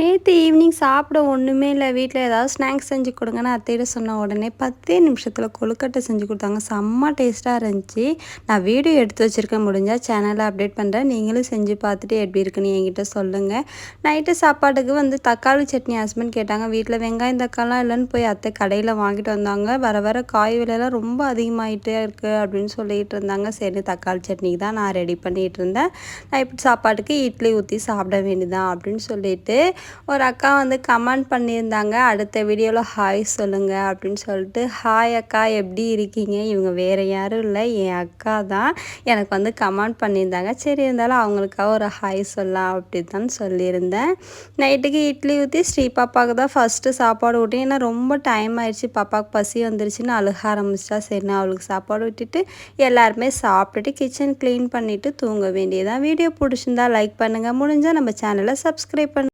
நேற்று ஈவினிங் சாப்பிட ஒன்றுமே இல்லை. வீட்டில் ஏதாவது ஸ்நாக்ஸ் செஞ்சு கொடுங்கன்னு அத்தையிட சொன்ன உடனே பத்தே நிமிஷத்தில் கொழுக்கட்டை செஞ்சு கொடுத்தாங்க. செம்ம டேஸ்ட்டாக இருந்துச்சு. நான் வீடியோ எடுத்து வச்சுருக்கேன். முடிஞ்சால் சேனலை அப்டேட் பண்ணுறேன் நீங்களும் செஞ்சு பார்த்துட்டு எப்படி இருக்குன்னு என்கிட்ட சொல்லுங்கள் நைட்டு சாப்பாட்டுக்கு வந்து தக்காளி சட்னி ஹஸ்பண்ட் கேட்டாங்க. வீட்டில் வெங்காயம் தக்காளிலாம் இல்லைன்னு போய் அத்தை கடையில் வாங்கிட்டு வந்தாங்க. வர வர காய் விலையெல்லாம் ரொம்ப அதிகமாகிட்டே இருக்குது அப்படின்னு சொல்லிகிட்டு இருந்தாங்க. சரி தக்காளி சட்னிக்கு தான் நான் ரெடி பண்ணிகிட்டு இருந்தேன். நான் இப்படி சாப்பாட்டுக்கு இட்லி ஊற்றி சாப்பிட வேண்டியதான் அப்படின்னு சொல்லிட்டு ஒரு அக்கா வந்து கமெண்ட் பண்ணியிருந்தாங்க அடுத்த வீடியோவில் ஹாய் சொல்லுங்கள் அப்படின்னு சொல்லிட்டு. ஹாய் அக்கா எப்படி இருக்கீங்க? இவங்க வேறு யாரும் இல்லை என் அக்கா தான் எனக்கு வந்து கமெண்ட் பண்ணியிருந்தாங்க. சரி இருந்தாலும் அவங்களுக்காக ஒரு ஹாய் சொல்லலாம் அப்படி தான் சொல்லியிருந்தேன். நைட்டுக்கு இட்லி ஊற்றி ஸ்ரீ பாப்பாவுக்கு தான் ஃபஸ்ட்டு சாப்பாடு ஊட்டி ஏன்னா ரொம்ப டைம் ஆயிடுச்சு பாப்பாவுக்கு பசி வந்துருச்சுன்னு அழுக ஆரம்பிச்சிட்டா. சரி நான் அவளுக்கு சாப்பாடு விட்டுட்டு எல்லாருமே சாப்பிட்டுட்டு கிச்சன் க்ளீன் பண்ணிவிட்டு தூங்க வேண்டியதான் வீடியோ பிடிச்சிருந்தா லைக் பண்ணுங்கள் முடிஞ்சால் நம்ம சேனலை சப்ஸ்கிரைப் பண்ணு